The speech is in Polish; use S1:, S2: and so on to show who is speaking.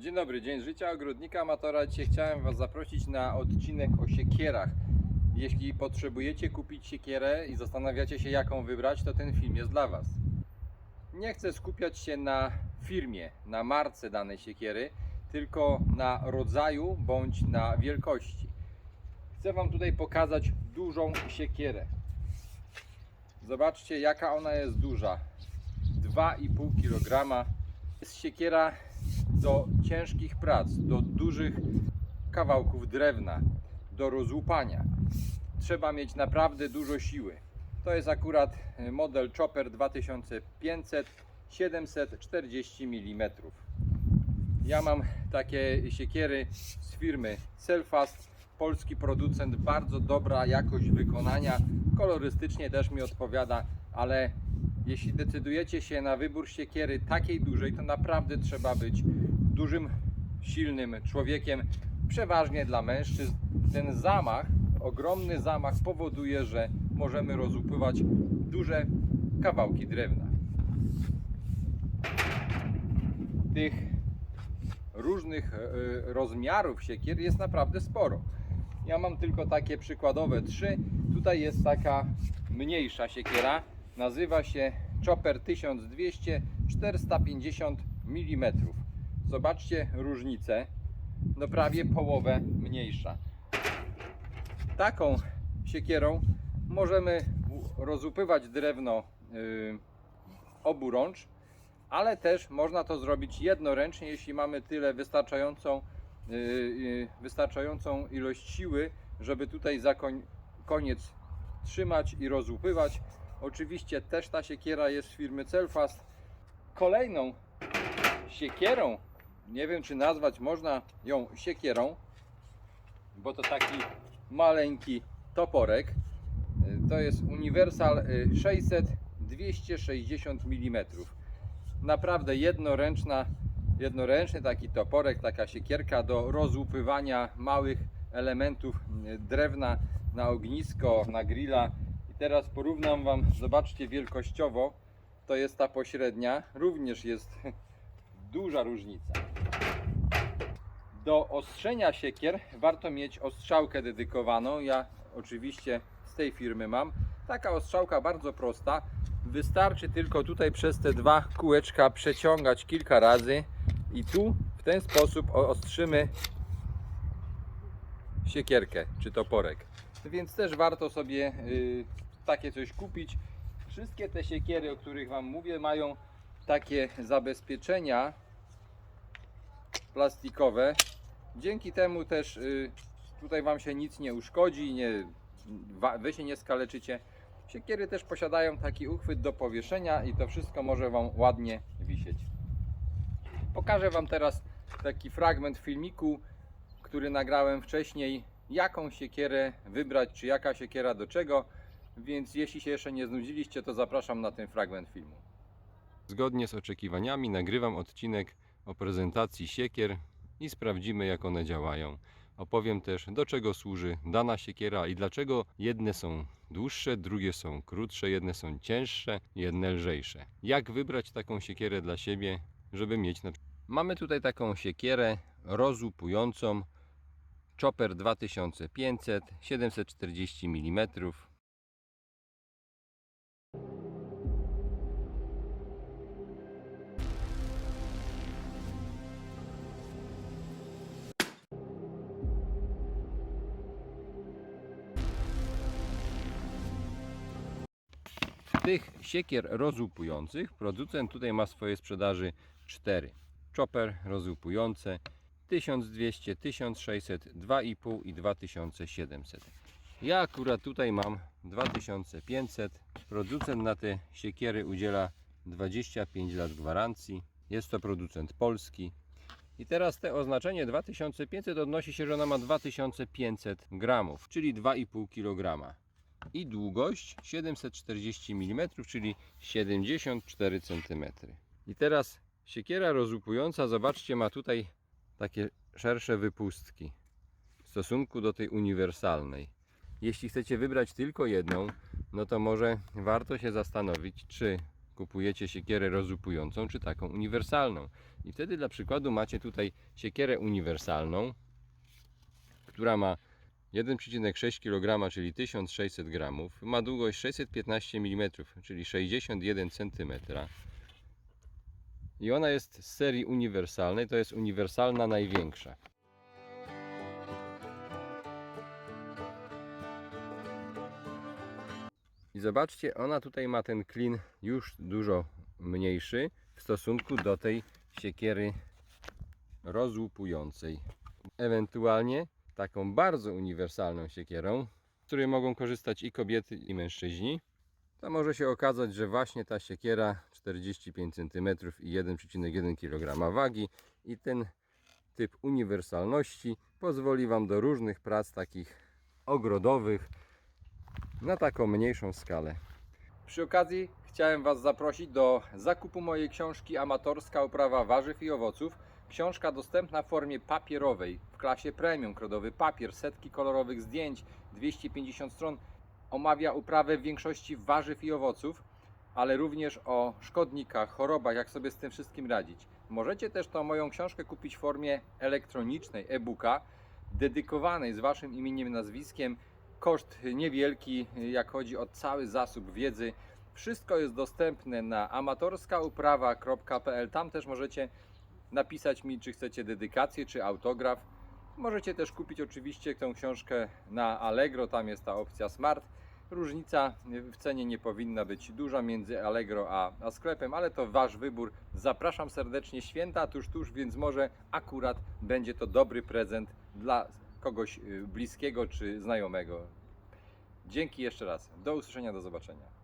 S1: Dzień dobry, dzień życia ogrodnika amatora. Dzisiaj chciałem Was zaprosić na odcinek o siekierach. Jeśli potrzebujecie kupić siekierę i zastanawiacie się jaką wybrać, to ten film jest dla Was. Nie chcę skupiać się na firmie, na marce danej siekiery, tylko na rodzaju bądź na wielkości. Chcę Wam tutaj pokazać dużą siekierę. Zobaczcie jaka ona jest duża. 2,5 kg. Jest siekiera do ciężkich prac, do dużych kawałków drewna, do rozłupania. Trzeba mieć naprawdę dużo siły. To jest akurat e, model Chopper 2500 740 mm. Ja mam takie siekiery z firmy Selfast, polski producent, bardzo dobra jakość wykonania, kolorystycznie też mi odpowiada, ale jeśli decydujecie się na wybór siekiery takiej dużej, to naprawdę trzeba być dużym, silnym człowiekiem, przeważnie dla mężczyzn. Ten zamach, ogromny zamach powoduje, że możemy rozupywać duże kawałki drewna. Tych różnych e, rozmiarów siekier jest naprawdę sporo. Ja mam tylko takie przykładowe trzy. Tutaj jest taka mniejsza siekiera. Nazywa się Chopper 1200 450 mm. Zobaczcie różnicę. No prawie połowę mniejsza. Taką siekierą możemy rozupywać drewno yy, oburącz, ale też można to zrobić jednoręcznie, jeśli mamy tyle wystarczającą, yy, wystarczającą ilość siły, żeby tutaj za koń, koniec trzymać i rozłupywać. Oczywiście też ta siekiera jest z firmy Celfast. Kolejną siekierą, nie wiem czy nazwać można ją siekierą, bo to taki maleńki toporek. Y, To jest Universal y, 600 260 mm. Naprawdę jednoręczna, jednoręczny taki toporek, taka siekierka do rozłupywania małych elementów y, drewna na ognisko, na grilla. Teraz porównam Wam, zobaczcie wielkościowo, to jest ta pośrednia, również jest duża różnica. Do ostrzenia siekier warto mieć ostrzałkę dedykowaną. Ja oczywiście z tej firmy mam. Taka ostrzałka bardzo prosta. Wystarczy tylko tutaj przez te dwa kółeczka przeciągać kilka razy i tu w ten sposób ostrzymy siekierkę czy toporek. Więc też warto sobie y, takie coś kupić. Wszystkie te siekiery, o których Wam mówię, mają takie zabezpieczenia plastikowe. Dzięki temu też y, tutaj Wam się nic nie uszkodzi, nie, Wy się nie skaleczycie. Siekiery też posiadają taki uchwyt do powieszenia i to wszystko może Wam ładnie wisieć. Pokażę Wam teraz taki fragment filmiku, który nagrałem wcześniej, jaką siekierę wybrać, czy jaka siekiera do czego, więc jeśli się jeszcze nie znudziliście, to zapraszam na ten fragment filmu. Zgodnie z oczekiwaniami nagrywam odcinek o prezentacji siekier i sprawdzimy jak one działają. Opowiem też do czego służy dana siekiera i dlaczego jedne są dłuższe, drugie są krótsze, jedne są cięższe, jedne lżejsze. Jak wybrać taką siekierę dla siebie, żeby mieć na Mamy tutaj taką siekierę rozłupującą Chopper 2500 740 mm Tych siekier rozłupujących producent tutaj ma w swojej sprzedaży 4. Chopper rozłupujące 1200, 1600, 2,5 i 2700. Ja akurat tutaj mam 2500. Producent na te siekiery udziela 25 lat gwarancji. Jest to producent polski. I teraz te oznaczenie 2500 odnosi się, że ona ma 2500 gramów, czyli 2,5 kg i długość 740 mm, czyli 74 cm. I teraz siekiera rozłupująca, zobaczcie, ma tutaj takie szersze wypustki w stosunku do tej uniwersalnej. Jeśli chcecie wybrać tylko jedną, no to może warto się zastanowić, czy kupujecie siekierę rozłupującą czy taką uniwersalną. I wtedy dla przykładu macie tutaj siekierę uniwersalną, która ma 1,6 kg, czyli 1600 gramów, ma długość 615 mm, czyli 61 cm. I ona jest z serii uniwersalnej, to jest uniwersalna największa. I zobaczcie, ona tutaj ma ten klin już dużo mniejszy w stosunku do tej siekiery rozłupującej. Ewentualnie taką bardzo uniwersalną siekierą, z której mogą korzystać i kobiety, i mężczyźni. To może się okazać, że właśnie ta siekiera 45 cm i 1,1 kg wagi i ten typ uniwersalności pozwoli Wam do różnych prac takich ogrodowych na taką mniejszą skalę. Przy okazji chciałem Was zaprosić do zakupu mojej książki Amatorska uprawa warzyw i owoców. Książka dostępna w formie papierowej w klasie premium, krodowy papier, setki kolorowych zdjęć, 250 stron. Omawia uprawę w większości warzyw i owoców, ale również o szkodnikach, chorobach, jak sobie z tym wszystkim radzić. Możecie też tą moją książkę kupić w formie elektronicznej, e-booka, dedykowanej z Waszym imieniem nazwiskiem. Koszt niewielki, jak chodzi o cały zasób wiedzy. Wszystko jest dostępne na amatorskauprawa.pl. Tam też możecie napisać mi, czy chcecie dedykację, czy autograf. Możecie też kupić oczywiście tę książkę na Allegro, tam jest ta opcja Smart. Różnica w cenie nie powinna być duża między Allegro a, a sklepem, ale to Wasz wybór. Zapraszam serdecznie. Święta tuż, tuż, więc może akurat będzie to dobry prezent dla kogoś y, bliskiego czy znajomego. Dzięki jeszcze raz. Do usłyszenia, do zobaczenia.